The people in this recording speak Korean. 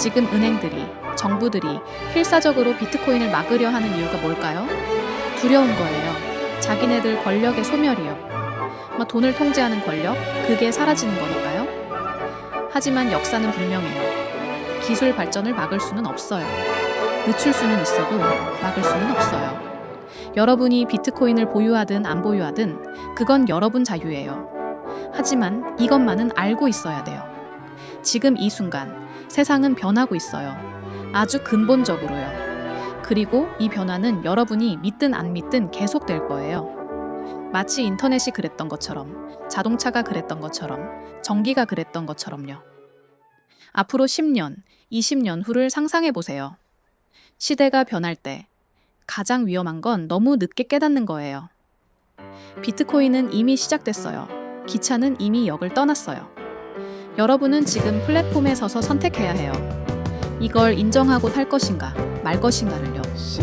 지금 은행들이, 정부들이 필사적으로 비트코인을 막으려 하는 이유가 뭘까요? 두려운 거예요. 자기네들 권력의 소멸이요. 뭐 돈을 통제하는 권력, 그게 사라지는 거니까요. 하지만 역사는 분명해요. 기술 발전을 막을 수는 없어요. 늦출 수는 있어도 막을 수는 없어요. 여러분이 비트코인을 보유하든 안 보유하든 그건 여러분 자유예요. 하지만 이것만은 알고 있어야 돼요. 지금 이 순간 세상은 변하고 있어요. 아주 근본적으로요. 그리고 이 변화는 여러분이 믿든 안 믿든 계속될 거예요. 마치 인터넷이 그랬던 것처럼, 자동차가 그랬던 것처럼, 전기가 그랬던 것처럼요. 앞으로 10년, 20년 후를 상상해 보세요. 시대가 변할 때 가장 위험한 건 너무 늦게 깨닫는 거예요. 비트코인은 이미 시작됐어요. 기차는 이미 역을 떠났어요. 여러분은 지금 플랫폼에 서서 선택해야 해요. 이걸 인정하고 탈 것인가, 말 것인가를요.